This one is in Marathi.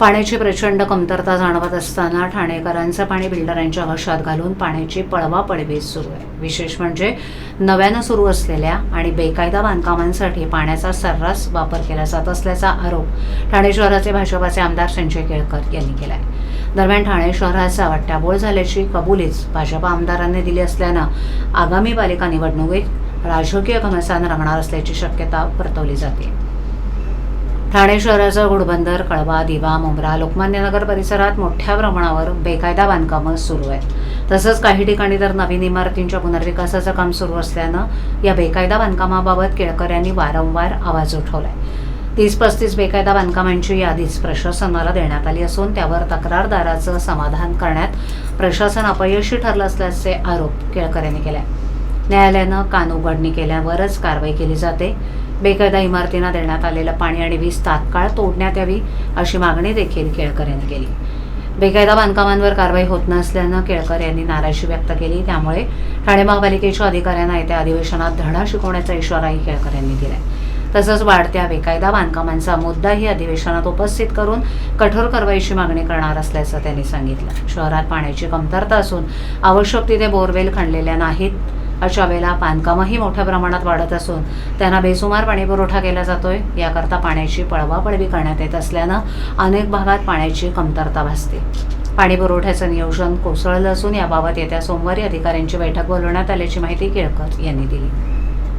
पाण्याची प्रचंड कमतरता जाणवत असताना ठाणेकरांचं पाणी बिल्डरांच्या घशात घालून पाण्याची पळवापळवी सुरू आहे. विशेष म्हणजे नव्यानं सुरू असलेल्या आणि बेकायदा बांधकामांसाठी पाण्याचा सर्रास वापर केला जात असल्याचा आरोप ठाणे शहराचे भाजपाचे आमदार संजय केळकर यांनी केला आहे दरम्यान ठाणे शहराचा वट्ट्याबोळ झाल्याची कबुलीच भाजपा आमदारांनी दिली असल्यानं आगामी पालिका निवडणुकीत राजकीय घमसान रंगणार असल्याची शक्यता वर्तवली जाते. ठाणे शहराचा घोडबंदर कळवा दिवा मुंब्रा लोकमान्यनगर परिसरात मोठ्या प्रमाणावर बेकायदा बांधकामं सुरू आहेत. तसंच काही ठिकाणी तर नवीन इमारतींच्या पुनर्विकासाचं काम सुरू असल्यानं या बेकायदा बांधकामाबाबत केळकर यांनी वारंवार आवाज उठवलाय. तीस पस्तीस बेकायदा बांधकामांची यादीच प्रशासनाला देण्यात आली असून त्यावर तक्रारदाराचं समाधान करण्यात प्रशासन अपयशी ठरलं असल्याचे आरोप केळकर यांनी केले न्यायालयानं कान उघडणी केल्यावरच कारवाई केली जाते. बेकायदा इमारतींना देण्यात आलेलं पाणी आणि वीज तात्काळ तोडण्यात यावी अशी मागणी देखील केळकर यांनी केली. बेकायदा बांधकामांवर कारवाई होत नसल्यानं केळकर यांनी नाराजी व्यक्त केली. त्यामुळे ठाणे महापालिकेच्या अधिकाऱ्यांना येत्या अधिवेशनात धडा शिकवण्याचा इशाराही केळकर यांनी दिलाय. तसंच वाढत्या बेकायदा बांधकामांचा मुद्दाही अधिवेशनात उपस्थित करून कठोर कारवाईची मागणी करणार असल्याचं त्यांनी सांगितलं. शहरात पाण्याची कमतरता असून आवश्यक तिथे बोरवेल खणलेल्या नाहीत. अशा वेळेला बांधकामही मोठ्या प्रमाणात वाढत असून त्यांना बेसुमार पाणी पुरवठा केला जातोय. याकरता पाण्याची पळवापळवी करण्यात येत असल्यानं अनेक भागात पाण्याची कमतरता भासते. पाणी पुरवठ्याचं नियोजन कोसळलं असून याबाबत येत्या सोमवारी अधिकाऱ्यांची बैठक बोलवण्यात आल्याची माहिती केळकर यांनी दिली.